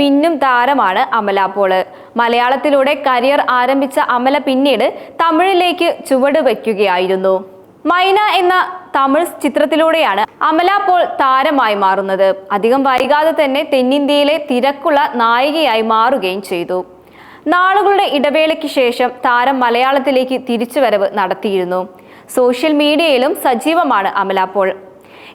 മിന്നും താരമാണ് അമല പോൾ. മലയാളത്തിലൂടെ കരിയർ ആരംഭിച്ച അമല പിന്നീട് തമിഴിലേക്ക് ചുവട് വയ്ക്കുകയായിരുന്നു. മൈന എന്ന തമിഴ് ചിത്രത്തിലൂടെയാണ് അമല പോൾ താരമായി മാറുന്നത്. അധികം വൈകാതെ തന്നെ തെന്നിന്ത്യയിലെ തിരക്കുള്ള നായികയായി മാറുകയും ചെയ്തു. നാളുകളുടെ ഇടവേളയ്ക്ക് ശേഷം താരം മലയാളത്തിലേക്ക് തിരിച്ചുവരവ് നടത്തിയിരുന്നു. സോഷ്യൽ മീഡിയയിലും സജീവമാണ് അമല പോൾ.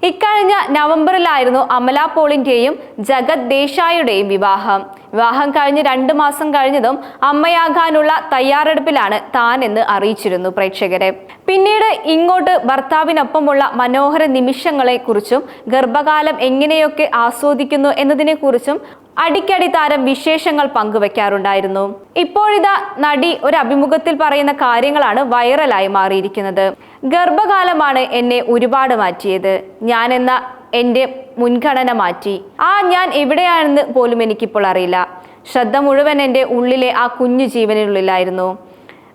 ഇക്കഴിഞ്ഞ നവംബറിലായിരുന്നു അമല പോളിന്റെയും ജഗത് ദേശായിയുടെയും വിവാഹം. വിവാഹം കഴിഞ്ഞ് രണ്ട് മാസം കഴിഞ്ഞതും അമ്മയാകാനുള്ള തയ്യാറെടുപ്പിലാണ് താൻ എന്ന് അറിയിച്ചിരുന്നു പ്രേക്ഷകരെ. പിന്നീട് ഇങ്ങോട്ട് ഭർത്താവിനൊപ്പമുള്ള മനോഹര നിമിഷങ്ങളെ കുറിച്ചും ഗർഭകാലം എങ്ങനെയൊക്കെ ആസ്വദിക്കുന്നു എന്നതിനെക്കുറിച്ചും അടിക്കടി താരം വിശേഷങ്ങൾ പങ്കുവെക്കാറുണ്ടായിരുന്നു. ഇപ്പോഴിതാ നടി ഒരു അഭിമുഖത്തിൽ പറയുന്ന കാര്യങ്ങളാണ് വൈറലായി മാറിയിരിക്കുന്നത്. ഗർഭകാലമാണ് എന്നെ ഒരുപാട് മാറ്റിയത്. ഞാൻ എന്ന എന്റെ മുൻഗണന മാറ്റി. ആ ഞാൻ എവിടെയാണെന്ന് പോലും എനിക്കിപ്പോൾ അറിയില്ല. ശ്രദ്ധ മുഴുവൻ എന്റെ ഉള്ളിലെ ആ കുഞ്ഞു ജീവനുള്ളിലായിരുന്നു.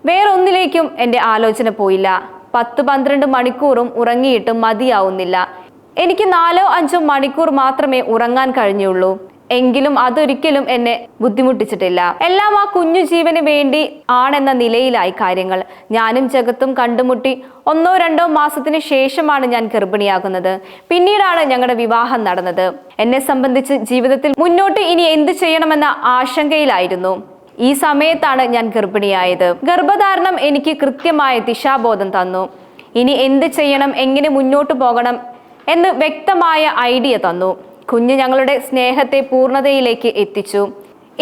വേറൊന്നിലേക്കും എന്റെ ആലോചന പോയില്ല. പത്ത് പന്ത്രണ്ട് മണിക്കൂറും ഉറങ്ങിയിട്ടും മതിയാവുന്നില്ല. എനിക്ക് നാലോ അഞ്ചോ മണിക്കൂർ മാത്രമേ ഉറങ്ങാൻ കഴിഞ്ഞുള്ളൂ. എങ്കിലും അതൊരിക്കലും എന്നെ ബുദ്ധിമുട്ടിച്ചിട്ടില്ല. എല്ലാം ആ കുഞ്ഞു ജീവന് വേണ്ടി ആണെന്ന നിലയിലായി കാര്യങ്ങൾ. ഞാനും ജഗത്തും കണ്ടുമുട്ടി ഒന്നോ രണ്ടോ മാസത്തിന് ശേഷമാണ് ഞാൻ ഗർഭിണിയാകുന്നത്. പിന്നീടാണ് ഞങ്ങളുടെ വിവാഹം നടന്നത്. എന്നെ സംബന്ധിച്ച് ജീവിതത്തിൽ മുന്നോട്ട് ഇനി എന്ത് ചെയ്യണമെന്ന ആശങ്കയിലായിരുന്നു. ഈ സമയത്താണ് ഞാൻ ഗർഭിണിയായത്. ഗർഭധാരണം എനിക്ക് കൃത്യമായ ദിശാബോധം തന്നു. ഇനി എന്ത് ചെയ്യണം എങ്ങനെ മുന്നോട്ട് പോകണം എന്ന് വ്യക്തമായ ഐഡിയ തന്നു. കുഞ്ഞ് ഞങ്ങളുടെ സ്നേഹത്തെ പൂർണതയിലേക്ക് എത്തിച്ചു.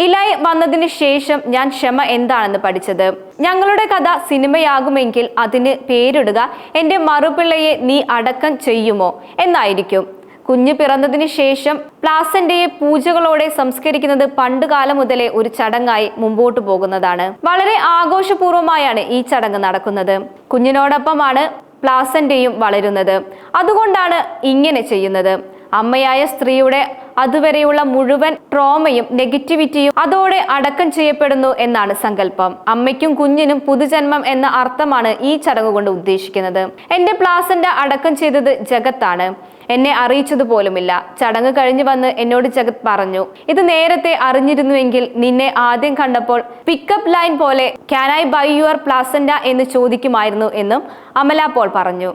ഇലായി വന്നതിന് ശേഷം ഞാൻ ക്ഷമ എന്താണെന്ന് പഠിച്ചത്. ഞങ്ങളുടെ കഥ സിനിമയാകുമെങ്കിൽ അതിന് പേരിടുക എന്റെ മറുപിള്ളയെ നീ അടക്കം ചെയ്യുമോ എന്നായിരിക്കും. കുഞ്ഞ് പിറന്നതിന് ശേഷം പ്ലാസന്റയെ പൂജകളോടെ സംസ്കരിക്കുന്നത് പണ്ടുകാലം മുതലേ ഒരു ചടങ്ങായി മുമ്പോട്ട് പോകുന്നതാണ്. വളരെ ആഘോഷപൂർവമായാണ് ഈ ചടങ്ങ് നടക്കുന്നത്. കുഞ്ഞിനോടൊപ്പമാണ് പ്ലാസന്റയും വളരുന്നത്. അതുകൊണ്ടാണ് ഇങ്ങനെ ചെയ്യുന്നത്. അമ്മയായ സ്ത്രീയുടെ അതുവരെയുള്ള മുഴുവൻ ട്രോമയും നെഗറ്റിവിറ്റിയും അതോടെ അടക്കം ചെയ്യപ്പെടുന്നു എന്നാണ് സങ്കല്പം. അമ്മയ്ക്കും കുഞ്ഞിനും പുതുജന്മം എന്ന അർത്ഥമാണ് ഈ ചടങ്ങ് കൊണ്ട് ഉദ്ദേശിക്കുന്നത്. എന്റെ പ്ലാസന്റെ അടക്കം ചെയ്തത് ജഗത്താണ്. എന്നെ അറിയിച്ചത് പോലുമില്ല ചടങ്ങ് കഴിഞ്ഞു വന്ന് എന്നോട് ജഗത് പറഞ്ഞു ഇത് നേരത്തെ അറിഞ്ഞിരുന്നുവെങ്കിൽ നിന്നെ ആദ്യം കണ്ടപ്പോൾ പിക്കപ്പ് ലൈൻ പോലെ can I buy your placenta എന്ന് ചോദിക്കുമായിരുന്നു എന്നും അമല പോൾ പറഞ്ഞു.